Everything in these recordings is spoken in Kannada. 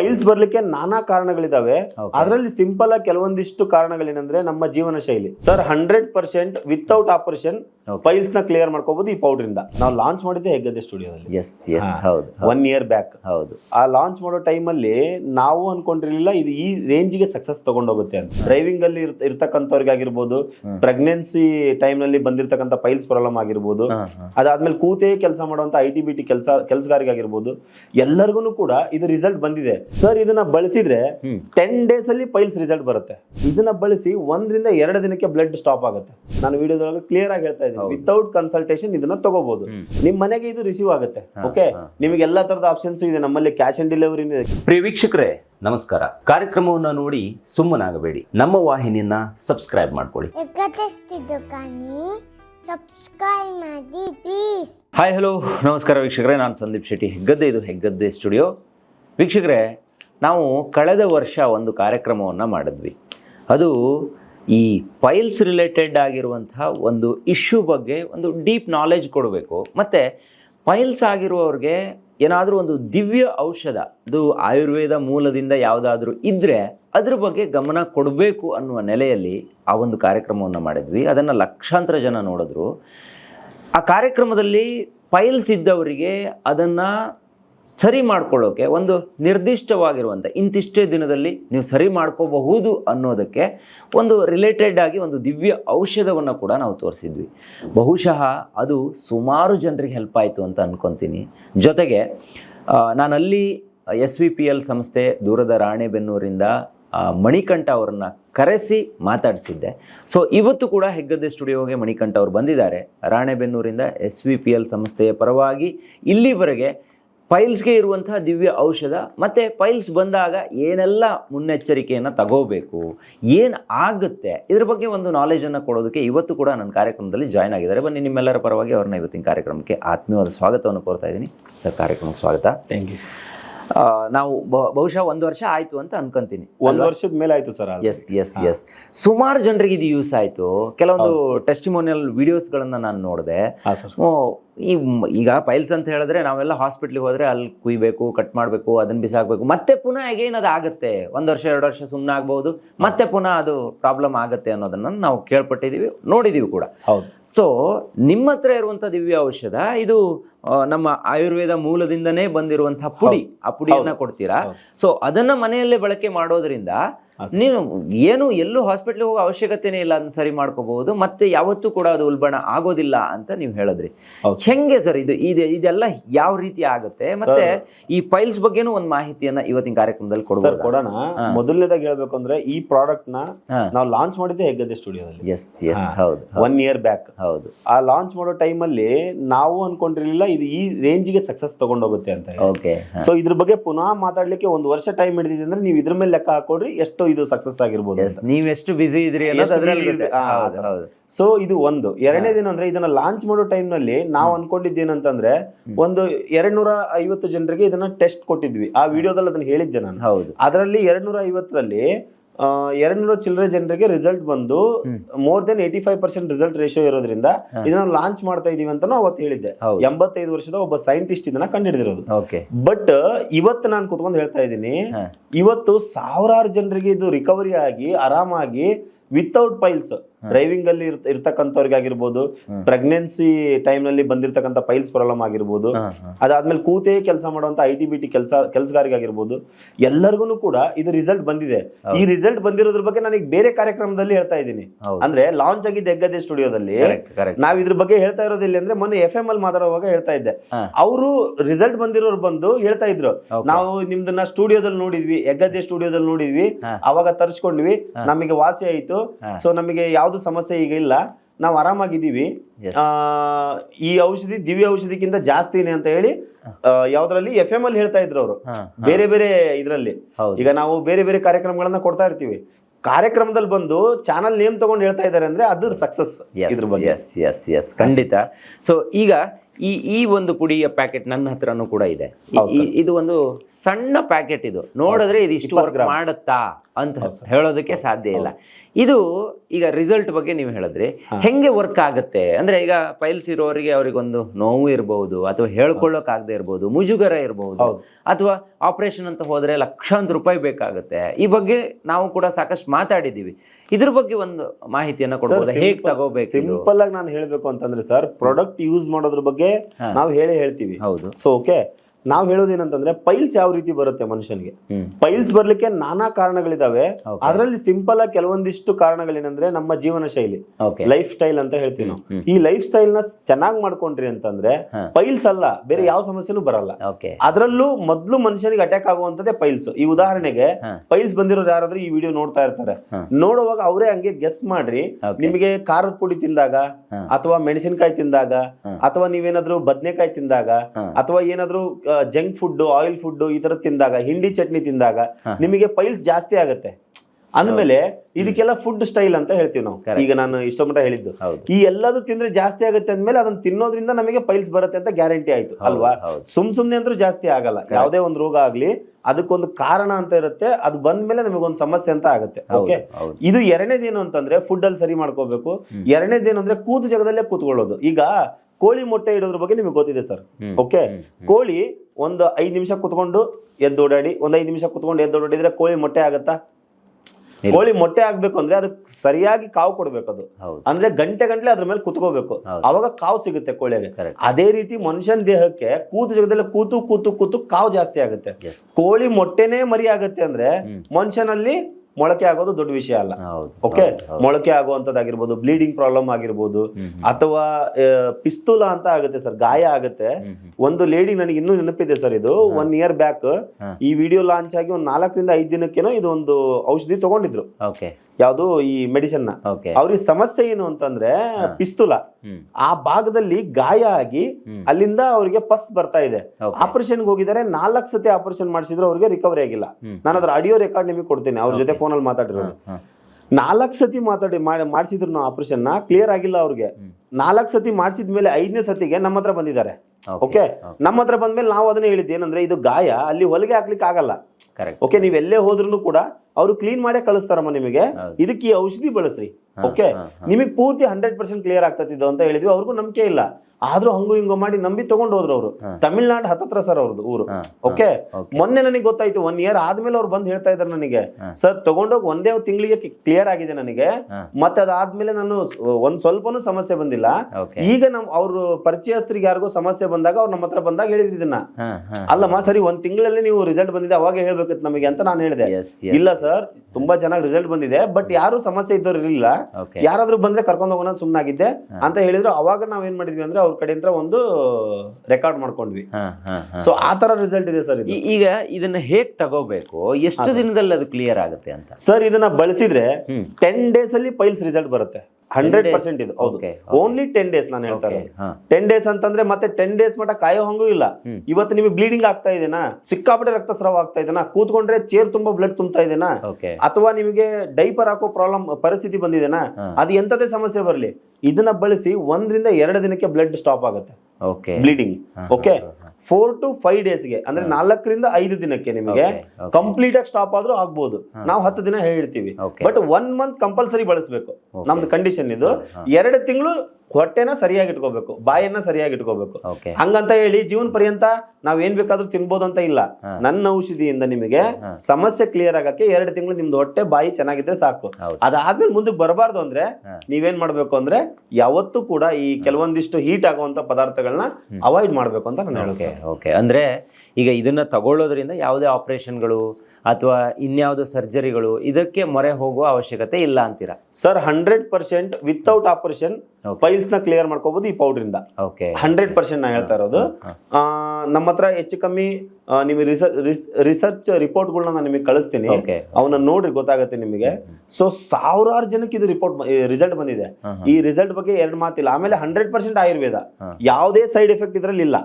ಪೈಲ್ಸ್ ಬರ್ಲಿಕ್ಕೆ ನಾನಾ ಕಾರಣಗಳಿದಾವೆ. ಅದರಲ್ಲಿ ಸಿಂಪಲ್ ಆಗಿ ಕೆಲವೊಂದಿಷ್ಟು ಕಾರಣಗಳೇನಂದ್ರೆ ನಮ್ಮ ಜೀವನ ಶೈಲಿ sir hundred percent without operation ಪೈಲ್ಸ್ನ clear ಮಾಡ್ಕೋಬಹುದು ಈ ಪೌಡರ್ ಇಂದ. ನಾವು ಲಾಂಚ್ ಮಾಡಿದ್ದೆ ಹೆಗ್ಗದೆ ಸ್ಟುಡಿಯೋದಲ್ಲಿ ಎಸ್ ಎಸ್ ಹೌದು ಒನ್ ಇಯರ್ ಬ್ಯಾಕ್ ಹೌದು. ಆ ಲಾಂಚ್ ಮಾಡೋ ಟೈಮಲ್ಲಿ ನಾವು ಅನ್ಕೊಂಡಿರ್ಲಿಲ್ಲ ಇದು ಈ ರೇಂಜ್ಗೆ ಸಕ್ಸಸ್ ತಗೊಂಡೋಗುತ್ತೆ ಅಂತ. ಡ್ರೈವಿಂಗ್ ಅಲ್ಲಿ ಇರ್- ಇರ್ತಕ್ಕಂಥವ್ರಿಗೆ ಆಗಿರ್ಬೋದು ಪ್ರೆಗ್ನೆನ್ಸಿ ಟೈಮ್ನಲ್ಲಿ ಬಂದಿರತಕ್ಕಂಥ ಫೈಲ್ಸ್ ಪ್ರಾಬ್ಲಮ್ ಆಗಿರ್ಬೋದು. ಅದಾದ್ಮೇಲೆ ಕೂತೇ ಕೆಲಸ ಮಾಡುವಂತ ಐ ಟಿ ಬಿ ಟಿ ಕೆಲಸ ಕೆಲಸಗಾರಿಗಾಗಿರ್ಬೋದು ಎಲ್ಲರಿಗೂ ಕೂಡ ಇದು ರಿಸಲ್ಟ್ ಬಂದಿದೆ. ಸರ್ ಇದನ್ನ ಬಳಸಿದ್ರೆ. ಟೆನ್ ಡೇಸ್ ಅಲ್ಲಿ ಫೈಲ್ಸ್ ರಿಸಲ್ಟ್ ಬರುತ್ತೆ. ಇದನ್ನ ಬಳಸಿ ಒಂದರಿಂದ ಎರಡು ದಿನಕ್ಕೆ ಬ್ಲಡ್ ಸ್ಟಾಪ್ ಆಗುತ್ತೆ. ನಾನು ವಿಡಿಯೋದೊಳಗೆ ಕ್ಲಿಯರ್ ಆಗಿ ಹೇಳ್ತಾ ಇದ್ದೀನಿ. ವಿತೌಟ್ ಕನ್ಸಲ್ಟೇಷನ್ ಇದನ್ನ ತಗೋಬಹುದು ನಿಮ್ ಮನೆಗೆ ಇದು ರಿಸೀವ್ ಆಗುತ್ತೆ ಓಕೆ ನಿಮಗೆ ಎಲ್ಲಾ ತರದ ಆಪ್ಷನ್ಸ್ ಇದೆ ನಮ್ಮಲ್ಲಿ ಕ್ಯಾಶ್ ಆನ್ ಡೆಲಿವರಿ ಇದೆ. ಪ್ರಿಯ ವೀಕ್ಷಕರೇ ನಮಸ್ಕಾರ. ಕಾರ್ಯಕ್ರಮವನ್ನ ನೋಡಿ ಸುಮ್ಮನಾಗಬೇಡಿ. ನಮ್ಮ ವಾಹಿನಿಯನ್ನ ಸಬ್ಸ್ಕ್ರೈಬ್ ಮಾಡ್ಕೊಳ್ಳಿ. ಸಬ್ಸ್ಕ್ರೈಬ್ ಮಾಡಿ ಪ್ಲೀಸ್ ಹಾಯ್ ಹಲೋ ನಮಸ್ಕಾರ ವೀಕ್ಷಕರೇ ನಾನು ಸಂದೀಪ್ ಶೆಟ್ಟಿ. ಹೆಗ್ಗದ್ದೆ ಇದು ಹೆಗ್ಗದ್ದೆ ಸ್ಟುಡಿಯೋ ವೀಕ್ಷಕರೇ ನಾವು ಕಳೆದ ವರ್ಷ ಒಂದು ಕಾರ್ಯಕ್ರಮವನ್ನು ಮಾಡಿದ್ವಿ. ಅದು ಈ ಫೈಲ್ಸ್ ರಿಲೇಟೆಡ್ ಆಗಿರುವಂತಹ ಒಂದು ಇಶ್ಯೂ ಬಗ್ಗೆ ಒಂದು ಡೀಪ್ ನಾಲೆಜ್ ಕೊಡಬೇಕು. ಮತ್ತು ಫೈಲ್ಸ್ ಆಗಿರುವವ್ರಿಗೆ ಏನಾದರೂ ಒಂದು ದಿವ್ಯ ಔಷಧ, ಅದು ಆಯುರ್ವೇದ ಮೂಲದಿಂದ ಯಾವುದಾದ್ರೂ ಇದ್ದರೆ ಅದ್ರ ಬಗ್ಗೆ ಗಮನ ಕೊಡಬೇಕು ಅನ್ನುವ ನೆಲೆಯಲ್ಲಿ ಆ ಒಂದು ಕಾರ್ಯಕ್ರಮವನ್ನು ಮಾಡಿದ್ವಿ. ಅದನ್ನು ಲಕ್ಷಾಂತರ ಜನ ನೋಡಿದ್ರು. ಆ ಕಾರ್ಯಕ್ರಮದಲ್ಲಿ ಫೈಲ್ಸ್ ಇದ್ದವರಿಗೆ ಅದನ್ನು ಸರಿ ಮಾಡ್ಕೊಳ್ಳೋಕೆ ಒಂದು ನಿರ್ದಿಷ್ಟವಾಗಿರುವಂಥ ಇಂತಿಷ್ಟೇ ದಿನದಲ್ಲಿ ನೀವು ಸರಿ ಮಾಡ್ಕೋಬಹುದು ಅನ್ನೋದಕ್ಕೆ ಒಂದು ರಿಲೇಟೆಡ್ ಆಗಿ ಒಂದು ದಿವ್ಯ ಔಷಧವನ್ನು ಕೂಡ ನಾವು ತೋರಿಸಿದ್ವಿ. ಬಹುಶಃ ಅದು ಸುಮಾರು ಜನರಿಗೆ ಹೆಲ್ಪ್ ಆಯಿತು ಅಂತ ಅಂದ್ಕೊತೀನಿ ಜೊತೆಗೆ ನಾನಲ್ಲಿ ಎಸ್ ವಿ ಪಿ ಎಲ್ ಸಂಸ್ಥೆ ದೂರದ ರಾಣೆಬೆನ್ನೂರಿಂದ ಮಣಿಕಂಠ ಅವರನ್ನು ಕರೆಸಿ ಮಾತಾಡಿಸಿದ್ದೆ. ಸೊ ಇವತ್ತು ಕೂಡ ಹೆಗ್ಗದ್ದೆ ಸ್ಟುಡಿಯೋಗೆ ಮಣಿಕಂಠ ಅವರು ಬಂದಿದ್ದಾರೆ. ರಾಣೆಬೆನ್ನೂರಿಂದ ಎಸ್ ವಿ ಪಿ ಎಲ್ ಸಂಸ್ಥೆಯ ಪರವಾಗಿ ಇಲ್ಲಿವರೆಗೆ ಫೈಲ್ಸ್ಗೆ ಇರುವಂತಹ ದಿವ್ಯ ಔಷಧ, ಮತ್ತು ಪೈಲ್ಸ್ ಬಂದಾಗ ಏನೆಲ್ಲ ಮುನ್ನೆಚ್ಚರಿಕೆಯನ್ನು ತಗೋಬೇಕು, ಏನು ಆಗುತ್ತೆ, ಇದ್ರ ಬಗ್ಗೆ ಒಂದು ನಾಲೆಜನ್ನು ಕೊಡೋದಕ್ಕೆ ಇವತ್ತು ಕೂಡ ನನ್ನ ಕಾರ್ಯಕ್ರಮದಲ್ಲಿ ಜಾಯ್ನ್ ಆಗಿದ್ದಾರೆ. ಬನ್ನಿ, ನಿಮ್ಮೆಲ್ಲರ ಪರವಾಗಿ ಅವ್ರನ್ನ ಇವತ್ತಿನ ಕಾರ್ಯಕ್ರಮಕ್ಕೆ ಆತ್ಮೀಯವಾದ ಸ್ವಾಗತವನ್ನು ಕೋರ್ತಾ ಇದ್ದೀನಿ. ಸರ್, ಕಾರ್ಯಕ್ರಮಕ್ಕೆ ಸ್ವಾಗತ. ಥ್ಯಾಂಕ್ ಯು ನಾವು ಬಹುಶಃ ಒಂದು ವರ್ಷ ಆಯ್ತು ಅಂತ ಅನ್ಕೊಂತೀನಿ. ಒಂದು ವರ್ಷದ ಮೇಲೆ ಆಯ್ತು ಸರ್ ಎಸ್ ಎಸ್ ಎಸ್ ಸುಮಾರು ಜನರಿಗೆ ಇದು ಯೂಸ್ ಆಯ್ತು. ಕೆಲವೊಂದು ಟೆಸ್ಟಿಮೋನಿಯಲ್ ವಿಡಿಯೋಸ್ಗಳನ್ನ ನಾನು ನೋಡಿದೆ. ಈಗ ಪೈಲ್ಸ್ ಅಂತ ಹೇಳಿದ್ರೆ ನಾವೆಲ್ಲ ಹಾಸ್ಪಿಟ್ಲಿಗೆ ಹೋದ್ರೆ ಅಲ್ಲಿ ಕುಯ್ಬೇಕು ಕಟ್ ಮಾಡಬೇಕು ಅದನ್ನ ಬಿಸಾಕ್ಬೇಕು. ಮತ್ತೆ ಪುನಃ ಅಗೇನ್ ಅದು ಆಗುತ್ತೆ. ಒಂದು ವರ್ಷ ಎರಡು ವರ್ಷ ಸುಮ್ಮನೆ ಆಗ್ಬಹುದು ಮತ್ತೆ ಪುನಃ ಅದು ಪ್ರಾಬ್ಲಮ್ ಆಗುತ್ತೆ ಅನ್ನೋದನ್ನ ನಾವು ಕೇಳ್ಪಟ್ಟಿದೀವಿ ನೋಡಿದೀವಿ ಕೂಡ. ಹೌದು. ಸೊ ನಿಮ್ಮ ಹತ್ರ ಇರುವಂಥ ದಿವ್ಯ ಔಷಧ ಇದು ನಮ್ಮ ಆಯುರ್ವೇದ ಮೂಲದಿಂದನೇ ಬಂದಿರುವಂತಹ ಪುಡಿ. ಆ ಪುಡಿಯನ್ನ ಕೊಡ್ತೀರಾ? ಸೊ ಅದನ್ನ ಮನೆಯಲ್ಲೇ ಬಳಕೆ ಮಾಡೋದ್ರಿಂದ ನೀವು ಏನು ಎಲ್ಲೂ ಹಾಸ್ಪಿಟ್ಲಿಗೆ ಹೋಗೋ ಅವಶ್ಯಕತೆನೇ ಇಲ್ಲ ಅದನ್ನ ಸರಿ ಮಾಡ್ಕೋಬಹುದು ಮತ್ತೆ ಯಾವತ್ತೂ ಕೂಡ ಅದು ಉಲ್ಬಣ ಆಗೋದಿಲ್ಲ ಅಂತ ನೀವು ಹೇಳಿದ್ರಿ. ಹೆಂಗೆ ಸರ್ ಇದು ಇದೆ ಇದೆಲ್ಲ ಯಾವ ರೀತಿ ಆಗುತ್ತೆ? ಮತ್ತೆ ಈ ಫೈಲ್ಸ್ ಬಗ್ಗೆನೂ ಒಂದು ಮಾಹಿತಿಯನ್ನ ಇವತ್ತಿನ ಕಾರ್ಯಕ್ರಮದಲ್ಲಿ ಕೊಡ್ಬೋದು? ಕೊಡೋಣ. ಮೊದಲನೇದಾಗಿ ಹೇಳ್ಬೇಕು ಅಂದ್ರೆ ಈ ಪ್ರಾಡಕ್ಟ್ನ. ನಾವು ಲಾಂಚ್ ಮಾಡಿದ್ದೆ ಹೆಗ್ಗದೆ ಸ್ಟುಡಿಯೋದಲ್ಲಿ ಎಸ್ ಎಸ್ ಹೌದು ಒನ್ ಇಯರ್ ಬ್ಯಾಕ್ ಹೌದು. ಆ ಲಾಂಚ್ ಮಾಡೋ ಅಲ್ಲಿ ನಾವು ಅನ್ಕೊಂಡಿರ್ಲಿಲ್ಲ ಇದು ಈ ರೇಂಜ್ಗೆ ಸಕ್ಸಸ್ ತಗೊಂಡೋಗುತ್ತೆ ಅಂತ ಓಕೆ ಸೊ ಇದ್ರ ಬಗ್ಗೆ ಪುನಃ ಮಾತಾಡ್ಲಿಕ್ಕೆ ಒಂದು ವರ್ಷ ಟೈಮ್ ಹಿಡಿದಿದೆ ಅಂದ್ರೆ ನೀವು ಇದ್ರ ಮೇಲೆ ಲೆಕ್ಕ ಹಾಕೊಡ್ರಿ ಎಷ್ಟು ಇದು ಸಕ್ಸಸ್ ಆಗಿರ್ಬೋದು ಎಸ್ ನೀವೆಷ್ಟು ಬಿಸಿ ಇದ್ರಿ ಎಷ್ಟು ಸೊ ಇದು ಒಂದು. ಎರಡನೇದೇನು ಅಂದ್ರೆ ಇದನ್ನ ಲಾಂಚ್ ಮಾಡೋ ಟೈಮ್ನಲ್ಲಿ ನಾವು ಅನ್ಕೊಂಡಿದ್ದೇನಂತಂದ್ರೆ ಒಂದು ಎರಡ್ ನೂರ ಐವತ್ತು ಜನರಿಗೆ ಇದನ್ನ ಟೆಸ್ಟ್ ಕೊಟ್ಟಿದ್ವಿ. ಆ ವಿಡಿಯೋದಲ್ಲಿ ಅದನ್ನ ಹೇಳಿದ್ದೆ ನಾನು. ಹೌದು. ಅದರಲ್ಲಿ ಎರಡ್ ನೂರ ಐವತ್ತರಲ್ಲಿ ಎರಡ್ ನೂರ ಚಿಲ್ಲರೆ ಜನರಿಗೆ ರಿಸಲ್ಟ್ ಬಂದು more than eighty five percent result ratio ಇರೋದ್ರಿಂದ ಇದನ್ನ ಲಾಂಚ್ ಮಾಡ್ತಾ ಇದೀವಿ ಅಂತ ಅವತ್ತು ಹೇಳಿದ್ದೆ. ಎಂಬತ್ತೈದು ವರ್ಷದ ಒಬ್ಬ ಸೈಂಟಿಸ್ಟ್ ಇದನ್ನ ಕಂಡುಹಿಡಿದಿರೋದು ಬಟ್ ಇವತ್ತು ನಾನು ಕುತ್ಕೊಂಡು ಹೇಳ್ತಾ ಇದ್ದೀನಿ ಇವತ್ತು ಸಾವಿರಾರು ಜನರಿಗೆ ಇದು ರಿಕವರಿ ಆಗಿ ಆರಾಮಾಗಿ ವಿತೌಟ್ ಪೈಲ್ಸ್ ಡ್ರೈವಿಂಗ್ ಅಲ್ಲಿ ಇರ್ತಕ್ಕಂಥವ್ರಿಗಾಗಿರ್ಬೋದು ಇರ್ತಕ್ಕಂಥವ್ರಿಗೆ ಆಗಿರ್ಬೋದು ಪ್ರೆಗ್ನೆನ್ಸಿ ಟೈಮ್ನಲ್ಲಿ ಬಂದಿರತಕ್ಕಂಥ ಪೈಲ್ಸ್ ಪ್ರಾಬ್ಲಮ್ ಆಗಿರ್ಬೋದು. ಅದಾದ್ಮೇಲೆ ಕೂತೇ ಕೆಲಸ ಮಾಡುವಂತ ಐ ಟಿ ಬಿ ಟಿ ಕೆಲಸ ಕೆಲಸಗಾರಿಗಾಗಿರ್ಬೋದು ಎಲ್ಲರಿಗೂ ಕೂಡ ಇದು ರಿಸಲ್ಟ್ ಬಂದಿದೆ. ಈ ರಿಸಲ್ಟ್ ಬಂದಿರೋದ್ರ ಬಗ್ಗೆ ನನಗೆ ಬೇರೆ ಕಾರ್ಯಕ್ರಮದಲ್ಲಿ ಹೇಳ್ತಾ ಇದ್ದೀನಿ. ಅಂದ್ರೆ ಲಾಂಚ್ ಆಗಿದ್ದ ಹೆಗ್ಗದೆ ಸ್ಟುಡಿಯೋದಲ್ಲಿ. ನಾವ್ ಇದ್ರ ಬಗ್ಗೆ ಹೇಳ್ತಾ ಇರೋದಿಲ್ಲ ಅಂದ್ರೆ ಮೊನ್ನೆ ಎಫ್ ಎಂ ಅಲ್ಲಿ ಮಾತಾಡುವಾಗ ಹೇಳ್ತಾ ಇದ್ದೆ. ಅವರು ರಿಸಲ್ಟ್ ಬಂದಿರೋರು ಬಂದು ಹೇಳ್ತಾ ಇದ್ರು. ನಾವು ನಿಮ್ದನ್ನ ಸ್ಟುಡಿಯೋದಲ್ಲಿ ನೋಡಿದ್ವಿ ಹೆಗ್ಗದೆ ಸ್ಟುಡಿಯೋದಲ್ಲಿ ನೋಡಿದ್ವಿ ಅವಾಗ ತರಿಸ್ಕೊಂಡ್ವಿ ನಮಗೆ ವಾಸಿ ಆಯ್ತು ಸೊ ನಮಗೆ ಯಾವ್ದು ಸಮಸ್ಯೆ ಈಗ ಇಲ್ಲ. ನಾವು ಆರಾಮಾಗಿದ್ದೀವಿ. ಈ ಔಷಧಿ ದಿವ್ಯ ಔಷಧಿಗಿಂತ ಜಾಸ್ತಿನೇ ಅಂತ ಹೇಳಿ ಯಾವ್ದ್ರಲ್ಲಿ ಎಫ್ ಎಂ ಅಲ್ಲಿ ಹೇಳ್ತಾ ಇದ್ರು ಅವರು. ಬೇರೆ ಬೇರೆ ಇದ್ರಲ್ಲಿ. ಈಗ ನಾವು ಬೇರೆ ಬೇರೆ ಕಾರ್ಯಕ್ರಮಗಳನ್ನ ಕೊಡ್ತಾ ಇರ್ತೀವಿ. ಕಾರ್ಯಕ್ರಮದಲ್ಲಿ ಬಂದು ಚಾನಲ್ ನೇಮ್ ತಗೊಂಡು ಹೇಳ್ತಾ ಇದ್ದಾರೆ ಅಂದ್ರೆ ಅದು ಸಕ್ಸಸ್ ಇದ್ರ ಬಗ್ಗೆ. ಎಸ್ ಎಸ್ ಎಸ್ ಖಂಡಿತ. ಸೊ ಈಗ ಈ ಈ ಒಂದು ಪುಡಿಯ ಪ್ಯಾಕೆಟ್ ನನ್ನ ಹತ್ರನೂ ಕೂಡ ಇದೆ. ಇದು ಒಂದು ಸಣ್ಣ ಪ್ಯಾಕೆಟ್ ಇದು. ನೋಡಿದ್ರೆ ಇದು ಇಷ್ಟು ವರ್ಕ್. ಮಾಡುತ್ತಾ ಅಂತ ಹೇಳೋದಕ್ಕೆ ಸಾಧ್ಯ ಇಲ್ಲ. ಇದು ಈಗ ರಿಸಲ್ಟ್ ಬಗ್ಗೆ ನೀವು ಹೇಳಿದ್ರಿ. ಹೆಂಗೆ ವರ್ಕ್ ಆಗುತ್ತೆ? ಅಂದ್ರೆ ಈಗ ಪೈಲ್ಸ್ ಇರೋರಿಗೆ ಅವರಿಗೊಂದು ನೋವು ಇರಬಹುದು ಅಥವಾ ಹೇಳ್ಕೊಳ್ಳೋಕ್ ಆಗದೆ ಇರಬಹುದು ಮುಜುಗರ ಇರಬಹುದು ಅಥವಾ ಆಪರೇಷನ್ ಅಂತ ಹೋದ್ರೆ ಲಕ್ಷಾಂತರ ರೂಪಾಯಿ ಬೇಕಾಗುತ್ತೆ. ಈ ಬಗ್ಗೆ ನಾವು ಕೂಡ ಸಾಕಷ್ಟು ಮಾತಾಡಿದೀವಿ ಇದ್ರ ಬಗ್ಗೆ ಒಂದು ಮಾಹಿತಿಯನ್ನ ಕೊಡಬಹುದು ಹೇಗೆ ತಗೋಬೇಕು? ಸಿಂಪಲ್ ಆಗಿ ನಾನು ಹೇಳಬೇಕು ಅಂತಂದ್ರೆ ಸರ್ ಪ್ರಾಡಕ್ಟ್ ಯೂಸ್ ಮಾಡೋದ್ರ ಬಗ್ಗೆ ಹಾ. ನಾವು ಹೇಳಿ ಹೇಳ್ತೀವಿ. ಹೌದು. ಸೊ ಓಕೆ ನಾವ್ ಹೇಳೋದೇನಂತಂದ್ರೆ ಪೈಲ್ಸ್ ಯಾವ ರೀತಿ ಬರುತ್ತೆ ಮನುಷ್ಯನಿಗೆ? ಪೈಲ್ಸ್ ಬರ್ಲಿಕ್ಕೆ ನಾನಾ ಕಾರಣಗಳಿದಾವೆ. ಅದ್ರಲ್ಲಿ ಸಿಂಪಲ್ ಆಗಿ ಕೆಲವೊಂದಿಷ್ಟು ಕಾರಣಗಳೇನಂದ್ರೆ ನಮ್ಮ ಜೀವನ ಶೈಲಿ. ಲೈಫ್ ಸ್ಟೈಲ್ ಅಂತ ಹೇಳ್ತೀವಿ ನಾವು. ಈ ಲೈಫ್ ಸ್ಟೈಲ್ನ ಚೆನ್ನಾಗಿ ಮಾಡ್ಕೊಂಡ್ರಿ ಅಂತಂದ್ರೆ ಪೈಲ್ಸ್ ಅಲ್ಲ ಬೇರೆ ಯಾವ ಸಮಸ್ಯೆನೂ ಬರಲ್ಲ. ಅದ್ರಲ್ಲೂ ಮೊದ್ಲು ಮನುಷ್ಯನಿಗೆ ಅಟ್ಯಾಕ್ ಆಗುವಂತದೇ ಪೈಲ್ಸ್ ಈ ಉದಾಹರಣೆಗೆ ಪೈಲ್ಸ್ ಬಂದಿರೋ ಯಾರಾದ್ರೂ ಈ ವಿಡಿಯೋ ನೋಡ್ತಾ ಇರ್ತಾರೆ. ನೋಡುವಾಗ ಅವರೇ ಹಂಗೆ ಗೆಸ್ ಮಾಡ್ರಿ. ನಿಮಗೆ ಖಾರದ ಪುಡಿ ತಿಂದಾಗ ಅಥವಾ ಮೆಣಸಿನಕಾಯಿ ತಿಂದಾಗ. ಅಥವಾ ನೀವೇನಾದ್ರೂ ಬದ್ನೆಕಾಯಿ ತಿಂದಾಗ. ಅಥವಾ ಏನಾದ್ರೂ ಜಂಕ್ ಫುಡ್ ಆಯಿಲ್ ಫುಡ್ ಈ ತರ ತಿಂದಾಗ ಹಿಂಡಿ ಚಟ್ನಿ ತಿಂದಾಗ ನಿಮಗೆ ಪೈಲ್ಸ್ ಜಾಸ್ತಿ ಆಗುತ್ತೆ. ಅಂದ್ಮೇಲೆ ಇದಕ್ಕೆಲ್ಲ ಫುಡ್ ಸ್ಟೈಲ್ ಅಂತ ಹೇಳ್ತೀವಿ ನಾವು. ಈಗ ನಾನು ಇಷ್ಟೋ ಮಟ್ಟ ಹೇಳಿದ್ದು ಈ ಎಲ್ಲದೂ ತಿಂದ್ರೆ ಜಾಸ್ತಿ ಆಗುತ್ತೆ ಅಂದ್ಮೇಲೆ ಅದನ್ನ ತಿನ್ನೋದ್ರಿಂದ ನಮಗೆ ಪೈಲ್ಸ್ ಬರುತ್ತೆ ಅಂತ ಗ್ಯಾರಂಟಿ ಆಯ್ತು. ಅಲ್ವಾ. ಸುಮ್ ಸುಮ್ನೆ ಅಂದ್ರೂ ಜಾಸ್ತಿ ಆಗಲ್ಲ. ಯಾವುದೇ ಒಂದು ರೋಗ ಆಗ್ಲಿ ಅದಕ್ಕೊಂದು ಕಾರಣ ಅಂತ ಇರುತ್ತೆ. ಅದು ಬಂದ್ಮೇಲೆ ಒಂದು ಸಮಸ್ಯೆ ಅಂತ ಆಗುತ್ತೆ. ಓಕೆ ಇದು ಎರಡನೇದೇನು ಅಂತಂದ್ರೆ ಫುಡ್ ಅಲ್ಲಿ ಸರಿ ಮಾಡ್ಕೋಬೇಕು. ಎರಡನೇದೇನು ಅಂದ್ರೆ ಕೂತು ಜಾಗದಲ್ಲೇ ಕೂತ್ಕೊಳ್ಳೋದು. ಈಗ ಕೋಳಿ ಮೊಟ್ಟೆ ಇಡೋದ್ರ ಬಗ್ಗೆ ನಿಮಗೆ ಗೊತ್ತಿದೆ ಸರ್. ಓಕೆ ಕೋಳಿ ಒಂದು ಐದು ನಿಮಿಷ ಕುತ್ಕೊಂಡು ಎದ್ದು ಓಡಾಡಿ ಒಂದ್ ಐದು ನಿಮಿಷ ಕುತ್ಕೊಂಡು ಎದ್ದು ಓಡಾಡಿದ್ರೆ ಕೋಳಿ ಮೊಟ್ಟೆ ಆಗತ್ತಾ? ಕೋಳಿ ಮೊಟ್ಟೆ ಆಗ್ಬೇಕು ಅಂದ್ರೆ ಅದಕ್ಕೆ ಸರಿಯಾಗಿ ಕಾವು ಕೊಡ್ಬೇಕು ಅದು. ಅಂದ್ರೆ ಗಂಟೆ ಗಂಟೆ ಅದ್ರ ಮೇಲೆ ಕುತ್ಕೋಬೇಕು. ಅವಾಗ ಕಾವು ಸಿಗುತ್ತೆ ಕೋಳಿಗೆ ಅದೇ ರೀತಿ ಮನುಷ್ಯನ ದೇಹಕ್ಕೆ ಕೂತು ಜಗದಲ್ಲಿ ಕೂತು ಕೂತು ಕೂತು ಕಾವು ಜಾಸ್ತಿ ಆಗುತ್ತೆ. ಕೋಳಿ ಮೊಟ್ಟೆನೇ ಮರಿ ಆಗುತ್ತೆ ಅಂದ್ರೆ ಮನುಷ್ಯನಲ್ಲಿ ಮೊಳಕೆ ಆಗೋದು ದೊಡ್ಡ ವಿಷಯ ಅಲ್ಲ. ಓಕೆ. ಮೊಳಕೆ ಆಗುವಂತದ್ದಾಗಿರ್ಬೋದು ಬ್ಲೀಡಿಂಗ್ ಪ್ರಾಬ್ಲಮ್ ಆಗಿರ್ಬೋದು. ಅಥವಾ ಪಿಸ್ತೂಲ ಅಂತ ಆಗುತ್ತೆ ಸರ್ ಗಾಯ ಆಗುತ್ತೆ. ಒಂದು ಲೇಡಿ ನನಗೆ ಇನ್ನೂ ನೆನಪಿದೆ ಸರ್ ಇದು ಒನ್ ಇಯರ್ ಬ್ಯಾಕ್ ಈ ವಿಡಿಯೋ ಲಾಂಚ್ ಆಗಿ ಒಂದ್ ನಾಲ್ಕರಿಂದ ಐದ್ ದಿನಕ್ಕೇನೋ ಇದು ಒಂದು ಔಷಧಿ ತಗೊಂಡಿದ್ರು. ಯಾವುದು ಈ ಮೆಡಿಸಿನ್ನ. ಅವ್ರಿಗೆ ಸಮಸ್ಯೆ ಏನು ಅಂತಂದ್ರೆ ಪಿಸ್ತೂಲ. ಆ ಭಾಗದಲ್ಲಿ ಗಾಯ ಆಗಿ ಅಲ್ಲಿಂದ ಅವರಿಗೆ ಪಸ್ ಬರ್ತಾ ಇದೆ. ಆಪರೇಷನ್ ಹೋಗಿದ್ದಾರೆ ನಾಲ್ಕು ಸತಿ ಆಪರೇಷನ್ ಮಾಡಿಸಿದ್ರು ಅವ್ರಿಗೆ ರಿಕವರಿ ಆಗಿಲ್ಲ. ನಾನು ಅದ್ರ ಆಡಿಯೋ ರೆಕಾರ್ಡ್ ನಿಮಗೆ ಕೊಡ್ತೀನಿ ಅವ್ರ ಜೊತೆ ಫೋನಲ್ಲಿ ಮಾತಾಡಿರೋದು. ನಾಲ್ಕು ಸತಿ ಮಾತಾಡಿ ಮಾಡಿಸಿದ್ರು ನಾವು ಆಪರೇಷನ್ನ ಕ್ಲಿಯರ್ ಆಗಿಲ್ಲ ಅವ್ರಿಗೆ. ನಾಲ್ಕು ಸತಿ ಮಾಡಿಸಿದ್ಮೇಲೆ ಐದನೇ ಸತಿಗೆ ನಮ್ಮ ಹತ್ರ ಬಂದಿದ್ದಾರೆ. ಓಕೆ ನಮ್ಮ ಹತ್ರ ಬಂದ್ಮೇಲೆ ನಾವು ಅದನ್ನ ಹೇಳಿದ್ದು ಏನಂದ್ರೆ ಇದು ಗಾಯ ಅಲ್ಲಿ ಹೊಲಿಗೆ ಹಾಕ್ಲಿಕ್ಕೆ ಆಗಲ್ಲ. ಓಕೆ ನೀವ್ ಎಲ್ಲೇ ಹೋದ್ರು ಕೂಡ ಅವರು ಕ್ಲೀನ್ ಮಾಡೇ ಕಳಿಸ್ತಾರಮ್ಮ ನಿಮಗೆ. ಇದಕ್ಕೆ ಈ ಔಷಧಿ ಬಳಸ್ರಿ. ಓಕೆ. ನಿಮಗೆ ಪೂರ್ತಿ ಹಂಡ್ರೆಡ್ ಪರ್ಸೆಂಟ್ ಕ್ಲಿಯರ್ ಆಗ್ತತಿದ್ದು ಅಂತ ಹೇಳಿದ್ವಿ. ಅವ್ರಿಗೂ ನಂಬಿಕೆ ಇಲ್ಲ. ಆದ್ರೂ ಹಂಗು ಹಿಂಗು ಮಾಡಿ ನಂಬಿ ತಗೊಂಡು ಹೋದ್ರು ಅವರು ತಮಿಳ್ನಾಡ್ ಹತ್ತತ್ರ ಸರ್ ಅವ್ರದ್ದು ಊರು. ಓಕೆ. ಮೊನ್ನೆ ನನಗೆ ಗೊತ್ತಾಯ್ತು. ಒನ್ ಇಯರ್ ಆದ್ಮೇಲೆ ಅವ್ರು ಬಂದು ಹೇಳ್ತಾ ಇದ್ದಾರೆ ನನಗೆ. ಸರ್ ತಗೊಂಡೋಗಿ ಒಂದೇ ತಿಂಗಳಿಗೆ ಕ್ಲಿಯರ್ ಆಗಿದೆ ನನಗೆ. ಮತ್ತೆ ಅದಾದ್ಮೇಲೆ ನಾನು ಒಂದ್ ಸ್ವಲ್ಪನೂ ಸಮಸ್ಯೆ ಬಂದಿಲ್ಲ. ಈಗ ನಮ್ ಅವ್ರ ಪರಿಚಯಸ್ಥರಿಗೆ ಯಾರಿಗೂ ಸಮಸ್ಯೆ ಬಂದಾಗ ಅವ್ರು ನಮ್ಮ ಹತ್ರ ಬಂದಾಗ ಹೇಳಿದ್ರು ಇದನ್ನ. ಅಲ್ಲಮ್ಮ ಸರಿ ಒಂದ್ ತಿಂಗಳಲ್ಲಿ ನೀವು ರಿಸಲ್ಟ್ ಬಂದಿದೆ. ಅವಾಗ ಹೇಳ್ಬೇಕಿತ್ತು ನಮಗೆ ಅಂತ ನಾನು ಹೇಳಿದೆ. ಇಲ್ಲ ಸರ್ ತುಂಬಾ ಚೆನ್ನಾಗಿ ರಿಸಲ್ಟ್ ಬಂದಿದೆ. ಬಟ್ ಯಾರು ಸಮಸ್ಯೆ ಇದ್ದವ್ರು ಇರಲಿಲ್ಲ. ಯಾರಾದ್ರೂ ಬಂದ್ರೆ ಕರ್ಕೊಂಡು ಹೋಗೋಣ ಸುಮ್ಮನಾಗಿದ್ದೆ ಅಂತ ಹೇಳಿದ್ರು. ಅವಾಗ ನಾವ್ ಏನ್ ಮಾಡಿದ್ವಿ ಅಂದ್ರೆ ಅವ್ರ ಕಡೆಯಿಂದ ಒಂದು ರೆಕಾರ್ಡ್ ಮಾಡ್ಕೊಂಡ್ವಿ. ಸೊ ಆತರ ತರ ರಿಸಲ್ಟ್ ಇದೆ ಸರ್ ಈಗ ಇದನ್ನ ಹೇಗ್ ತಗೋಬೇಕು? ಎಷ್ಟು ದಿನದಲ್ಲಿ ಅದು ಕ್ಲಿಯರ್ ಆಗುತ್ತೆ ಅಂತ? ಸರ್ ಇದನ್ನ ಬಳಸಿದ್ರೆ. ಟೆನ್ ಡೇಸ್ ಅಲ್ಲಿ ಪೈಲ್ಸ್ ರಿಸಲ್ಟ್ ಬರುತ್ತೆ. ಹಂಡ್ರೆಡ್? ಪರ್ಸೆಂಟ್ ಇದು ಹೌದು. ಓನ್ಲಿ ಟೆನ್ ಡೇಸ್ ನಾನು ಹೇಳ್ತಾ Okay, ಟೆನ್ ಡೇಸ್ ಅಂತಂದ್ರೆ ಮತ್ತೆ ಟೆನ್ ಡೇಸ್ ಮಟ್ಟ ಕಾಯೋ ಹಂಗೂ ಇಲ್ಲ. ಇವತ್ತು ನಿಮಗೆ ಬ್ಲೀಡಿಂಗ್ ಆಗ್ತಾ ಇದೆನಾ? ಸಿಕ್ಕಾಪಟ್ಟೆ ರಕ್ತಸ್ರಾವ ಆಗ್ತಾ ಇದೆನಾ? ಕೂತ್ಕೊಂಡ್ರೆ ಚೇರ್ ತುಂಬಾ ಬ್ಲಡ್ ತುಂಬ್ತಾ ಇದೆನಾ? ಅಥವಾ ನಿಮಗೆ ಡೈಪರ್ ಹಾಕೋ ಪ್ರಾಬ್ಲಮ್ ಪರಿಸ್ಥಿತಿ ಬಂದಿದೆನಾ. ಅದು ಎಂತದೇ ಸಮಸ್ಯೆ ಬರಲಿ. ಇದನ್ನ ಬಳಸಿ ಒಂದರಿಂದ ಎರಡು ದಿನಕ್ಕೆ ಬ್ಲಡ್ ಸ್ಟಾಪ್ ಆಗುತ್ತೆ. Bleeding okay. Four to five ಡೇಸ್ಗೆ ಅಂದ್ರೆ ನಾಲ್ಕರಿಂದ ಐದು ದಿನಕ್ಕೆ ನಿಮಗೆ. ಕಂಪ್ಲೀಟ್ ಆಗಿ ಸ್ಟಾಪ್ ಆದ್ರೂ ಆಗ್ಬೋದು. ನಾವು ಹತ್ತು ದಿನ ಹೇಳ್ತೀವಿ. ಬಟ್ ಒನ್ ಮಂತ್ ಕಂಪಲ್ಸರಿ ಬಳಸಬೇಕು. ನಮ್ದು ಕಂಡೀಷನ್ ಇದು. ಎರಡು ತಿಂಗಳು ಹೊಟ್ಟೆನ ಸರಿಯಾಗಿ ಇಟ್ಕೋಬೇಕು ಬಾಯನ್ನ ಸರಿಯಾಗಿ ಇಟ್ಕೋಬೇಕು. ಹಂಗಂತ ಹೇಳಿ ಜೀವನ ಪರ್ಯಂತ ನಾವ್ ಏನ್ ಬೇಕಾದ್ರೂ ತಿನ್ಬೋದು ಅಂತ ಇಲ್ಲ. ನನ್ನ ಔಷಧಿಯಿಂದ ನಿಮಗೆ ಸಮಸ್ಯೆ ಕ್ಲಿಯರ್ ಆಗಕ್ಕೆ ಎರಡು ತಿಂಗಳು ನಿಮ್ದು ಹೊಟ್ಟೆ ಬಾಯಿ ಚೆನ್ನಾಗಿದ್ರೆ ಸಾಕು. ಹೌದು. ಅದಾದ್ಮೇಲೆ ಮುಂದಕ್ಕೆ ಬರಬಾರ್ದು ಅಂದ್ರೆ ಹಾ. ನೀವೇನ್ ಮಾಡ್ಬೇಕು ಅಂದ್ರೆ ಯಾವತ್ತೂ ಕೂಡ ಈ ಕೆಲವೊಂದಿಷ್ಟು ಹೀಟ್ ಆಗುವಂತ ಪದಾರ್ಥಗಳನ್ನ ಅವಾಯ್ಡ್ ಮಾಡ್ಬೇಕು ಅಂತ ನಾನು ಹೇಳೋಕೆ ಓಕೆ ಓಕೆ ಅಂದ್ರೆ ಈಗ ಇದನ್ನ ತಗೊಳ್ಳೋದ್ರಿಂದ ಯಾವುದೇ ಆಪರೇಷನ್ಗಳು ಅಥವಾ ಇನ್ಯಾವುದೋ ಸರ್ಜರಿಗಳು ಇದಕ್ಕೆ ಮೊರೆ ಹೋಗುವ ಅವಶ್ಯಕತೆ ಇಲ್ಲ ಅಂತೀರಾ? Sir hundred percent without operation piles ಪೈಲ್ಸ್ನ clear ಮಾಡ್ಕೋಬಹುದು ಈ ಪೌಡರ್ ಇಂದ. ಓಕೆ ಹಂಡ್ರೆಡ್ ಪರ್ಸೆಂಟ್ ನಾ ಹೇಳ್ತಾ ಇರೋದು. ನಮ್ಮ ಹತ್ರ ಹೆಚ್ಚು ಕಮ್ಮಿ ನಿಮಗೆ ರಿಸರ್ಚ್ ರಿಪೋರ್ಟ್ಗಳನ್ನ ನಾನು ನಿಮಗೆ ಕಳಿಸ್ತೀನಿ. ಅವನ್ನ ನೋಡ್ರಿ ಗೊತ್ತಾಗುತ್ತೆ ನಿಮಗೆ. ಸೊ ಸಾವಿರಾರು ಜನಕ್ಕೆ ಇದು ರಿಪೋರ್ಟ್ ರಿಸಲ್ಟ್ ಬಂದಿದೆ. ಈ ರಿಸಲ್ಟ್ ಬಗ್ಗೆ ಎರಡು ಮಾತಿಲ್ಲ. ಆಮೇಲೆ ಹಂಡ್ರೆಡ್ ಪರ್ಸೆಂಟ್ ಆಯುರ್ವೇದ. ಯಾವುದೇ ಸೈಡ್ ಎಫೆಕ್ಟ್ ಇದ್ರಲ್ಲಿ ಇಲ್ಲ.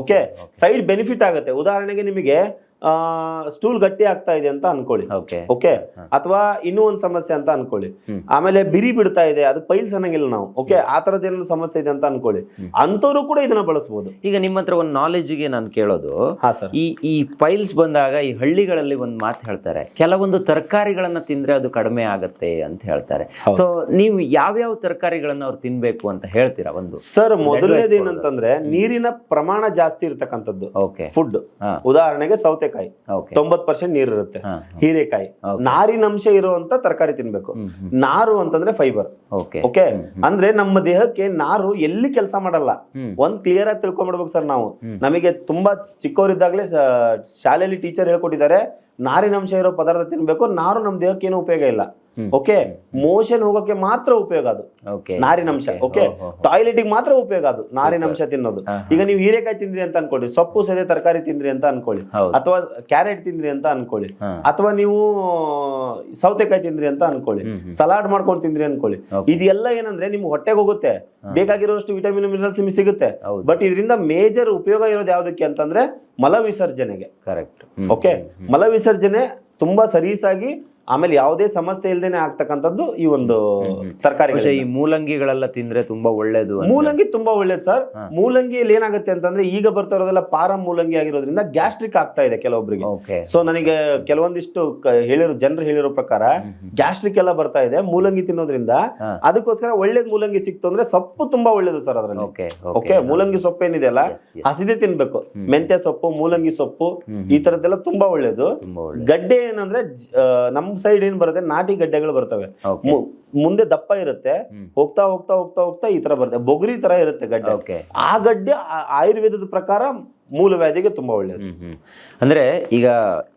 ಓಕೆ ಸೈಡ್ ಬೆನಿಫಿಟ್ ಆಗುತ್ತೆ. ಉದಾಹರಣೆಗೆ ನಿಮಗೆ ಸ್ಟೂಲ್ ಗಟ್ಟಿ ಆಗ್ತಾ ಇದೆ ಅಂತ ಅನ್ಕೊಳ್ಳಿ. ಓಕೆ ಅಥವಾ ಇನ್ನೂ ಒಂದು ಸಮಸ್ಯೆ ಅಂತ ಅನ್ಕೊಳ್ಳಿ. ಆಮೇಲೆ ಬಿರಿ ಬಿಡ್ತಾ ಇದೆ ಅದು ಪೈಲ್ಸ್ ಅನ್ನಂಗಿಲ್ಲ ನಾವು. ಓಕೆ ಆ ತರದ ಏನೋ ಸಮಸ್ಯೆ ಇದೆ ಅಂತ ಅನ್ಕೊಳ್ಳಿ. ಅಂತವರು ಕೂಡ ಇದನ್ನ ಬಳಸಬಹುದು ಈಗ ನಿಮ್ಮ ಹತ್ರ ಒಂದು ನಾಲೆಜ್ಗೆ ನಾನು ಕೇಳೋದು. ಈ ಈ ಪೈಲ್ಸ್ ಬಂದಾಗ ಈ ಹಳ್ಳಿಗಳಲ್ಲಿ ಒಂದು ಮಾತು ಹೇಳ್ತಾರೆ. ಕೆಲವೊಂದು ತರಕಾರಿಗಳನ್ನ ತಿಂದ್ರೆ ಅದು ಕಡಿಮೆ ಆಗತ್ತೆ ಅಂತ ಹೇಳ್ತಾರೆ. ಸೊ ನೀವು ಯಾವ್ಯಾವ ತರಕಾರಿಗಳನ್ನ ಅವ್ರು ತಿನ್ಬೇಕು ಅಂತ ಹೇಳ್ತೀರಾ ಒಂದು? ಸರ್ ಮೊದಲನೇದೇನಂತಂದ್ರೆ ಏನಂತಂದ್ರೆ ನೀರಿನ ಪ್ರಮಾಣ ಜಾಸ್ತಿ ಇರ್ತಕ್ಕಂಥದ್ದು. ಓಕೆ ಫುಡ್ ಉದಾಹರಣೆಗೆ ಉದಾಹರಣೆಗೆ ಸೌತೆಕಾಯಿ ಓಕೆ. ತೊಂಬತ್ ಪರ್ಸೆಂಟ್ ನೀರು ಇರುತ್ತೆ ಹೀರೆಕಾಯಿ. ನಾರಿನ ನಾರಿನಂಶ ಇರುವಂತ ತರಕಾರಿ ತಿನ್ಬೇಕು. ನಾರು ಅಂತಂದ್ರೆ ಫೈಬರ್ ಓಕೆ. ಅಂದ್ರೆ ನಮ್ಮ ದೇಹಕ್ಕೆ ನಾರು ಎಲ್ಲಿ ಕೆಲಸ ಮಾಡಲ್ಲ. ಒಂದ್ ಕ್ಲಿಯರ್ ಆಗಿ ತಿಳ್ಕೊಂಡ್ಬಿಡ್ಬೇಕು ಸರ್ ನಾವು. ನಮಗೆ ತುಂಬಾ ಚಿಕ್ಕವರಿದ್ದಾಗಲೇ ಶಾಲೆಯಲ್ಲಿ ಟೀಚರ್ ಹೇಳ್ಕೊಟ್ಟಿದ್ದಾರೆ ನಾರಿನಂಶ ಇರೋ ಪದಾರ್ಥ ತಿನ್ಬೇಕು. ನಾರು ನಮ್ಮ ದೇಹಕ್ಕೆ ಏನು ಉಪಯೋಗ ಇಲ್ಲ. ಓಕೆ ಮೋಷನ್ ಹೋಗೋಕೆ ಮಾತ್ರ ಉಪಯೋಗ ಅದು. ನಾರಿನಂಶ ಓಕೆ ಟಾಯ್ಲೆಟಿಗೆ ಮಾತ್ರ ಉಪಯೋಗ ಅದು ನಾರಿನಂಶ ತಿನ್ನೋದು. ಈಗ ನೀವು ಹೀರೆಕಾಯಿ ತಿಂದ್ರಿ ಅಂತ ಅನ್ಕೊಳ್ಳಿ ಸೊಪ್ಪು ಸದೆ ತರಕಾರಿ ತಿಂದ್ರಿ ಅಂತ ಅನ್ಕೊಳ್ಳಿ ಅಥವಾ ಕ್ಯಾರೆಟ್ ತಿಂದ್ರಿ ಅಂತ ಅನ್ಕೊಳ್ಳಿ ಅಥವಾ ನೀವು ಸೌತೆಕಾಯಿ ತಿಂದ್ರಿ ಅಂತ ಅನ್ಕೊಳ್ಳಿ. ಸಲಾಡ್ ಮಾಡ್ಕೊಂಡು ತಿಂದ್ರಿ ಅನ್ಕೊಳ್ಳಿ. ಇದೆಲ್ಲ ಏನಂದ್ರೆ ನಿಮ್ಗೆ ಹೊಟ್ಟೆಗೆ ಹೋಗುತ್ತೆ. ಬೇಕಾಗಿರೋಷ್ಟು ವಿಟಮಿನ್ ಮಿನರಲ್ಸ್ ನಿಮ್ಗೆ ಸಿಗುತ್ತೆ. ಬಟ್ ಇದರಿಂದ ಮೇಜರ್ ಉಪಯೋಗ ಇರೋದು ಯಾವ್ದಕ್ಕೆ ಅಂತಂದ್ರೆ ಮಲ ವಿಸರ್ಜನೆಗೆ ಕರೆಕ್ಟ್ ಓಕೆ ಮಲ ವಿಸರ್ಜನೆ ತುಂಬಾ ಸರೀಸಾಗಿ ಆಮೇಲೆ ಯಾವುದೇ ಸಮಸ್ಯೆ ಇಲ್ಲದೇನೆ ಆಗ್ತಕ್ಕಂಥದ್ದು ಈ ಒಂದು ತರಕಾರಿ ಈ ಮೂಲಂಗಿಗಳೆಲ್ಲ ತಿಂದ್ರೆ ತುಂಬಾ ಒಳ್ಳೇದು ಮೂಲಂಗಿ ತುಂಬಾ ಒಳ್ಳೇದು ಸರ್. ಮೂಲಂಗಿಯಲ್ಲಿ ಏನಾಗುತ್ತೆ ಅಂತಂದ್ರೆ ಈಗ ಬರ್ತಾ ಇರೋದೆಲ್ಲ ಪಾರ ಮೂಲಂಗಿ ಆಗಿರೋದ್ರಿಂದ ಗ್ಯಾಸ್ಟ್ರಿಕ್ ಆಗ್ತಾ ಇದೆ ಕೆಲವೊಬ್ಬರಿಗೆ ಸೊ ನನಗೆ ಕೆಲವೊಂದಿಷ್ಟು ಹೇಳಿರೋ ಜನರು ಹೇಳಿರೋ ಪ್ರಕಾರ ಗ್ಯಾಸ್ಟ್ರಿಕ್ ಎಲ್ಲ ಬರ್ತಾ ಇದೆ. ಮೂಲಂಗಿ ತಿನ್ನೋದ್ರಿಂದ ಅದಕ್ಕೋಸ್ಕರ ಒಳ್ಳೇದು ಮೂಲಂಗಿ ಸಿಕ್ತು ಅಂದ್ರೆ ಸೊಪ್ಪು ತುಂಬಾ ಒಳ್ಳೇದು ಸರ್ ಅದ್ರಲ್ಲಿ. ಓಕೆ ಮೂಲಂಗಿ ಸೊಪ್ಪು ಏನಿದೆ ಅಲ್ಲ? ಹಸಿದೆ ತಿನ್ಬೇಕು. ಮೆಂತ್ಯ ಸೊಪ್ಪು ಮೂಲಂಗಿ ಸೊಪ್ಪು ಈ ತರದ್ದೆಲ್ಲ ತುಂಬಾ ಒಳ್ಳೇದು. ಗಡ್ಡೆ ಏನಂದ್ರೆ ನಮ್ ಸೈಡ್ ಏನ್ ಬರುತ್ತೆ? ನಾಟಿ ಗಡ್ಡೆಗಳು ಬರ್ತವೆ. ಮು- ಮುಂದೆ ದಪ್ಪ ಇರುತ್ತೆ. ಹೋಗ್ತಾ ಹೋಗ್ತಾ ಹೋಗ್ತಾ ಹೋಗ್ತಾ ಈ ತರ ಬರುತ್ತೆ. ಬೊಗರಿ ತರ ಇರುತ್ತೆ ಗಡ್ಡೆ. ಆ ಗಡ್ಡೆ ಆ- ಆಯುರ್ವೇದದ ಪ್ರಕಾರ ಮೂಲವ್ಯಾಧಿಗೆ ತುಂಬಾ ಒಳ್ಳೇದು. ಹ್ಮ್ ಹ್ಮ್. ಅಂದ್ರೆ ಈಗ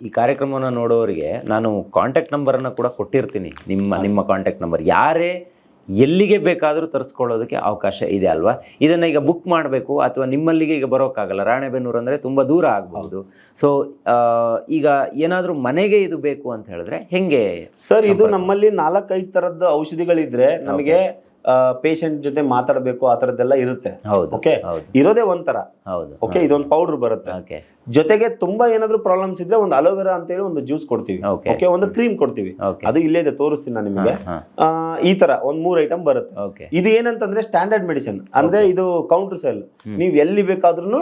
ಈ ಕಾರ್ಯಕ್ರಮವನ್ನು ನೋಡೋರಿಗೆ ನಾನು ಕಾಂಟ್ಯಾಕ್ಟ್ ನಂಬರನ್ನು ಕೂಡ ಕೊಟ್ಟಿರ್ತೀನಿ. ನಿಮ್ಮ ನಿಮ್ಮ ಕಾಂಟ್ಯಾಕ್ಟ್ ನಂಬರ್ ಯಾರೇ ಎಲ್ಲಿಗೆ ಬೇಕಾದರೂ ತರಿಸ್ಕೊಳ್ಳೋದಕ್ಕೆ ಅವಕಾಶ ಇದೆ ಅಲ್ವಾ? ಇದನ್ನ ಈಗ ಬುಕ್ ಮಾಡಬೇಕು ಅಥವಾ ನಿಮ್ಮಲ್ಲಿಗೆ ಈಗ ಬರೋಕ್ಕಾಗಲ್ಲ. ರಾಣೆಬೆನ್ನೂರು ಅಂದ್ರೆ ತುಂಬಾ ದೂರ ಆಗಬಹುದು. ಸೊ ಈಗ ಏನಾದರೂ ಮನೆಗೆ ಇದು ಬೇಕು ಅಂತ ಹೇಳಿದ್ರೆ ಹೆಂಗೆ ಸರ್ ಇದು ನಮ್ಮಲ್ಲಿ ನಾಲ್ಕೈದು ಥರದ ಔಷಧಿಗಳಿದ್ರೆ ನಮಗೆ ಪೇಷಂಟ್ ಜೊತೆ ಮಾತಾಡಬೇಕು ಆ ತರದ್ದೆಲ್ಲ ಇರುತ್ತೆ. ಓಕೆ ಇರೋದೇ ಒಂಥರ. ಹೌದು ಓಕೆ ಇದೊಂದು ಪೌಡರ್ ಬರುತ್ತೆ. ಜೊತೆಗೆ ತುಂಬಾ ಏನಾದ್ರು ಪ್ರಾಬ್ಲಮ್ಸ್ ಇದ್ರೆ ಒಂದು ಅಲೋವೆರಾ ಅಂತ ಹೇಳಿ ಒಂದು ಜ್ಯೂಸ್ ಕೊಡ್ತೀವಿ. ಓಕೆ ಒಂದು ಕ್ರೀಮ್ ಕೊಡ್ತೀವಿ. ಅದು ಇಲ್ಲೇ ಇದೆ ತೋರಿಸ್ತೀನಿ ನಾನು ನಿಮಗೆ. ಆ, ಈ ತರ ಒಂದ್ ಮೂರ್ ಐಟಮ್ ಬರುತ್ತೆ. ಇದು ಏನಂತಂದ್ರೆ ಸ್ಟ್ಯಾಂಡರ್ಡ್ ಮೆಡಿಸಿನ್ ಅಂದ್ರೆ ಇದು ಕೌಂಟರ್ ಸೆಲ್ ನೀವು ಎಲ್ಲಿ ಬೇಕಾದ್ರೂ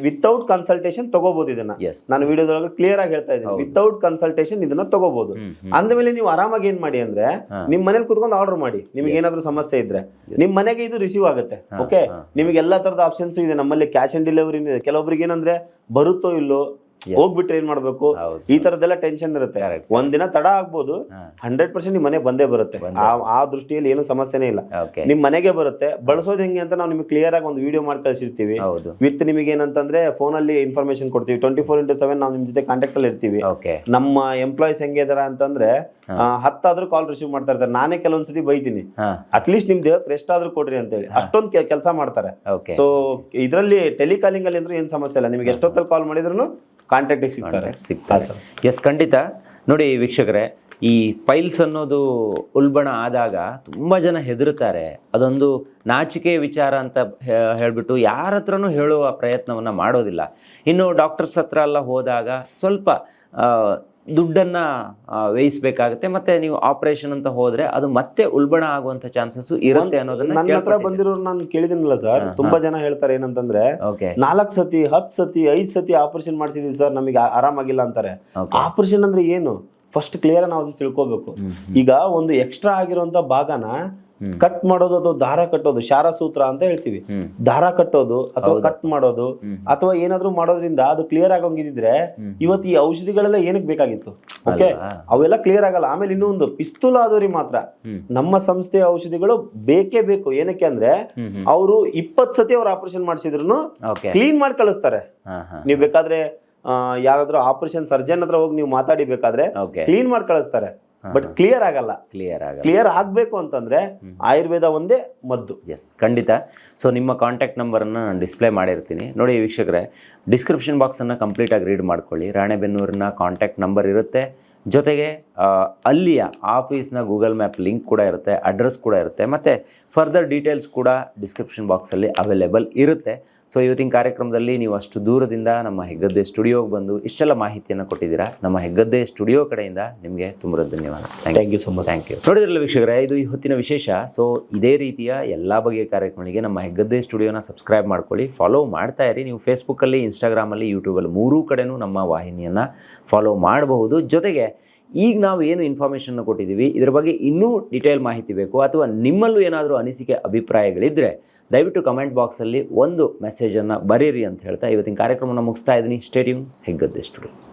ವಿತೌಟ್ ಕನ್ಸಲ್ಟೇಷನ್ ತಗೋಬಹುದು ಇದನ್ನ. ನಾನು ವಿಡಿಯೋದೊಳಗೆ ಕ್ಲಿಯರ್ ಆಗಿ ಹೇಳ್ತಾ ಇದ್ದೀನಿ. ವಿತೌಟ್ ಕನ್ಸಲ್ಟೇಷನ್ ಇದನ್ನ ತಗೋಬಹುದು ಅಂದಮೇಲೆ ನೀವು ಆರಾಮಾಗಿ ಏನ್ ಮಾಡಿ ಅಂದ್ರೆ. ನಿಮ್ ಮನೇಲಿ ಕುತ್ಕೊಂಡು ಆರ್ಡರ್ ಮಾಡಿ. ನಿಮ್ಗೆ ಏನಾದ್ರೂ ಸಮಸ್ಯೆ ಇದ್ರೆ. ನಿಮ್ ಮನೆಗೆ ಇದು ರಿಸೀವ್ ಆಗುತ್ತೆ. ಓಕೆ. ನಿಮಗೆ ಎಲ್ಲಾ ತರದ ಆಪ್ಷನ್ಸ್ ಇದೆ. ನಮ್ಮಲ್ಲಿ ಕ್ಯಾಶ್ ಆನ್ ಡೆಲಿವರಿ ಇದೆ. ಕೆಲವೊಬ್ರಿಗೆ ಏನಂದ್ರೆ ಬರುತ್ತೋ ಇಲ್ಲೋ ಹೋಗ್ಬಿಟ್ರೆ ಏನ್ ಮಾಡ್ಬೇಕು? ಈ ತರದೆಲ್ಲ ಟೆನ್ಷನ್ ಇರುತ್ತೆ. ಒಂದಿನ ತಡ ಆಗ್ಬೋದು. ಹಂಡ್ರೆಡ್ ಪರ್ಸೆಂಟ್ ನಿಮ್ ಮನೆ ಬಂದೇ ಬರುತ್ತೆ. ಆ- ದೃಷ್ಟಿಯಲ್ಲಿ ಏನು ಸಮಸ್ಯೆನೇ ಇಲ್ಲ. ನಿಮ್ ಮನೆಗೆ ಬರುತ್ತೆ ಬಳಸೋದು ಹೆಂಗೆ ಅಂತ ನಾವು ನಿಮ್ಗೆ ಕ್ಲಿಯರ್ ಆಗಿ ಒಂದು ವಿಡಿಯೋ ಮಾಡಿ ಕಳಿಸಿರ್ತೀವಿ. ವಿತ್ ನಿಮಗೆ ಏನಂತಂದ್ರೆ ಫೋನ್ ಅಲ್ಲಿ ಇನ್ಫಾರ್ಮೇಶನ್ ಕೊಡ್ತೀವಿ. ಟ್ವೆಂಟಿ ಫೋರ್ ಇಂಟು ಸೆವೆನ್ ನಾವು ನಿಮ್ ಜೊತೆ ಕಾಂಟ್ಯಾಕ್ಟ್ ಅಲ್ಲಿ ಇರ್ತೀವಿ. ನಮ್ಮ ಎಂಪ್ಲಾಯೀಸ್ ಹೆಂಗೆ ಇದಾರ ಅಂತಂದ್ರೆ ಹತ್ತಾದ್ರೂ ಕಾಲ್ ರಿಸೀವ್ ಮಾಡ್ತಾ ಇರ್ತಾರೆ. ನಾನೇ ಕೆಲವೊಂದ್ಸತಿ ಬೈತೀನಿ. ಅಟ್ ಅಟ್ಲೀಸ್ಟ್ ನಿಮ್ ದೇಹಕ್ಕೆ ರೆಸ್ಟ್ ಆದ್ರೂ ಕೊಡ್ರಿ ಅಂತ ಹೇಳಿ ಅಷ್ಟೊಂದು ಕೆಲಸ ಮಾಡ್ತಾರೆ. ಸೊ ಇದರಲ್ಲಿ ಟೆಲಿಕಾಲಿಂಗ್ ಅಲ್ಲಿ ಅಂದ್ರೆ ಏನ್ ಸಮಸ್ಯೆ ಇಲ್ಲ. ನಿಮ್ಗೆ ಎಷ್ಟೊತ್ತಲ್ಲಿ ಕಾಲ್ ಮಾಡಿದ್ರು ಕಾಂಟ್ಯಾಕ್ಟ್ ಸಿಗ್ತಾರೆ. ಸಿಗ್ತಾರೆ. ಎಸ್ ಖಂಡಿತ. ನೋಡಿ ವೀಕ್ಷಕರೇ ಈ ಪೈಲ್ಸ್ ಅನ್ನೋದು ಉಲ್ಬಣ ಆದಾಗ ತುಂಬ ಜನ ಹೆದರುತ್ತಾರೆ. ಅದೊಂದು ನಾಚಿಕೆ ವಿಚಾರ ಅಂತ ಹೇಳ್ಬಿಟ್ಟು ಯಾರ ಹತ್ರನೂ ಹೇಳುವ ಪ್ರಯತ್ನವನ್ನು ಮಾಡೋದಿಲ್ಲ. ಇನ್ನು ಡಾಕ್ಟರ್ಸ್ ಹತ್ರ ಎಲ್ಲ ಹೋದಾಗ ಸ್ವಲ್ಪ ದುಡ್ಡನ್ನ ವ್ಯಯಿಸಬೇಕಾಗುತ್ತೆ ಮತ್ತೆ ನೀವು ಆಪರೇಷನ್ ಅಂತ ಹೋದ್ರೆ ಅದು ಮತ್ತೆ ಉಲ್ಬಣ ಆಗುವಂತ ಚಾನ್ಸಸ್ ಇರುತ್ತೆ ಅನ್ನೋದನ್ನ ನನ್ನ ಹತ್ರ ಬಂದಿರೋ ನಾನು ಕೇಳಿದಿನಲ್ಲ ಸರ್ ತುಂಬಾ ಜನ ಹೇಳ್ತಾರೆ ಏನಂತಂದ್ರೆ ನಾಲ್ಕ್ ಸತಿ ಹತ್ ಸತಿ ಐದ್ ಸತಿ ಆಪರೇಷನ್ ಮಾಡಿಸಿದೀವಿ ಸರ್ ನಮಗೆ ಆರಾಮಾಗಿಲ್ಲ ಅಂತಾರೆ. ಆಪರೇಷನ್ ಅಂದ್ರೆ ಏನು? ಫಸ್ಟ್ ಕ್ಲಿಯರ್ ನಾವು ತಿಳ್ಕೋಬೇಕು. ಈಗ ಒಂದು ಎಕ್ಸ್ಟ್ರಾ ಆಗಿರುವಂತ ಭಾಗನ. ಕಟ್ ಮಾಡೋದು ಅಥವಾ ದಾರ ಕಟ್ಟೋದು ಶಾರ ಸೂತ್ರ ಅಂತ ಹೇಳ್ತೀವಿ. ದಾರ ಕಟ್ಟೋದು ಅಥವಾ ಕಟ್ ಮಾಡೋದು ಅಥವಾ ಏನಾದ್ರೂ ಮಾಡೋದ್ರಿಂದ ಅದು ಕ್ಲಿಯರ್ ಆಗೋಂಗಿದ್ರೆ. ಇವತ್ತು ಈ ಔಷಧಿಗಳೆಲ್ಲ ಏನಕ್ಕೆ ಬೇಕಾಗಿತ್ತು? ಓಕೆ ಅವೆಲ್ಲ ಕ್ಲಿಯರ್ ಆಗಲ್ಲ. ಆಮೇಲೆ ಇನ್ನೊಂದು ಪಿಸ್ತೂಲ್ ಆದವ್ರಿ ಮಾತ್ರ. ನಮ್ಮ ಸಂಸ್ಥೆಯ ಔಷಧಿಗಳು ಬೇಕೇ ಬೇಕು. ಏನಕ್ಕೆ ಅಂದ್ರೆ ಅವರು ಇಪ್ಪತ್ ಸತಿ ಅವ್ರ ಆಪರೇಷನ್ ಮಾಡಿಸಿದ್ರು ಕ್ಲೀನ್ ಮಾಡಿ ಕಳಿಸ್ತಾರೆ. ನೀವು ಬೇಕಾದ್ರೆ ಆ, ಯಾರಾದ್ರೂ ಆಪರೇಷನ್ ಸರ್ಜನ್ ಹತ್ರ ಹೋಗಿ ನೀವು ಮಾತಾಡಿ ಬೇಕಾದ್ರೆ ಕ್ಲೀನ್ ಮಾಡಿ ಕಳಿಸ್ತಾರೆ. ಬಟ್ ಕ್ಲಿಯರ್ ಆಗಲ್ಲ. ಕ್ಲಿಯರ್ ಆಗ ಕ್ಲಿಯರ್ ಆಗಬೇಕು ಅಂತಂದ್ರೆ ಆಯುರ್ವೇದ ಒಂದೇ ಮದ್ದು. ಎಸ್ ಖಂಡಿತ. ಸೊ ನಿಮ್ಮ ಕಾಂಟ್ಯಾಕ್ಟ್ ನಂಬರನ್ನು ನಾನು ಡಿಸ್ಪ್ಲೇ ಮಾಡಿರ್ತೀನಿ. ನೋಡಿ ವೀಕ್ಷಕರೇ ಡಿಸ್ಕ್ರಿಪ್ಷನ್ ಬಾಕ್ಸನ್ನು ಕಂಪ್ಲೀಟಾಗಿ ರೀಡ್ ಮಾಡ್ಕೊಳ್ಳಿ. ರಾಣೆಬೆನ್ನೂರಿನ ಕಾಂಟ್ಯಾಕ್ಟ್ ನಂಬರ್ ಇರುತ್ತೆ. ಜೊತೆಗೆ ಅಲ್ಲಿಯ ಆಫೀಸ್ನ ಗೂಗಲ್ ಮ್ಯಾಪ್ ಲಿಂಕ್ ಕೂಡ ಇರುತ್ತೆ ಅಡ್ರೆಸ್ ಕೂಡ ಇರುತ್ತೆ ಮತ್ತು ಫರ್ದರ್ ಡೀಟೇಲ್ಸ್ ಕೂಡ ಡಿಸ್ಕ್ರಿಪ್ಷನ್ ಬಾಕ್ಸಲ್ಲಿ ಅವೈಲೇಬಲ್ ಇರುತ್ತೆ. ಸೊ ಇವತ್ತಿನ ಕಾರ್ಯಕ್ರಮದಲ್ಲಿ ನೀವು ಅಷ್ಟು ದೂರದಿಂದ ನಮ್ಮ ಹೆಗ್ಗದ್ದೆ ಸ್ಟುಡಿಯೋಗೆ ಬಂದು ಇಷ್ಟೆಲ್ಲ ಮಾಹಿತಿಯನ್ನು ಕೊಟ್ಟಿದ್ದೀರಾ ನಮ್ಮ ಹೆಗ್ಗದ್ದೆ ಸ್ಟುಡಿಯೋ ಕಡೆಯಿಂದ ನಿಮಗೆ ತುಂಬ ಧನ್ಯವಾದ. Thank you so much thank you ನೋಡಿದ್ರಲ್ಲ ವೀಕ್ಷಕರೇ ಇದು ಈ ಹೊತ್ತಿನ ವಿಶೇಷ. ಸೊ ಇದೇ ರೀತಿಯ ಎಲ್ಲ ಬಗೆಯ ಕಾರ್ಯಕ್ರಮಗಳಿಗೆ ನಮ್ಮ ಹೆಗ್ಗದ್ದೆ ಸ್ಟುಡಿಯೋನ ಸಬ್ಸ್ಕ್ರೈಬ್ ಮಾಡ್ಕೊಳ್ಳಿ ಫಾಲೋ ಮಾಡ್ತಾ ಇರಿ. ನೀವು ಫೇಸ್ಬುಕ್ಕಲ್ಲಿ ಇನ್ಸ್ಟಾಗ್ರಾಮಲ್ಲಿ ಯೂಟ್ಯೂಬಲ್ಲಿ ಮೂರೂ ಕಡೆನೂ ನಮ್ಮ ವಾಹಿನಿಯನ್ನು ಫಾಲೋ ಮಾಡಬಹುದು. ಜೊತೆಗೆ ಈಗ ನಾವು ಏನು ಇನ್ಫಾರ್ಮೇಷನ್ ಕೊಟ್ಟಿದ್ದೀವಿ ಇದರ ಬಗ್ಗೆ ಇನ್ನೂ ಡಿಟೇಲ್ ಮಾಹಿತಿ ಬೇಕು ಅಥವಾ ನಿಮ್ಮಲ್ಲೂ ಏನಾದರೂ ಅನಿಸಿಕೆ ಅಭಿಪ್ರಾಯಗಳಿದ್ದರೆ ದಯವಿಟ್ಟು ಕಮೆಂಟ್ ಬಾಕ್ಸಲ್ಲಿ ಒಂದು ಮೆಸೇಜನ್ನು ಬರೀರಿ ಅಂತ ಹೇಳ್ತಾ ಇವತ್ತಿನ ಕಾರ್ಯಕ್ರಮನ ಮುಗಿಸ್ತಾ ಇದ್ದೀನಿ. Stadium Heggadde studio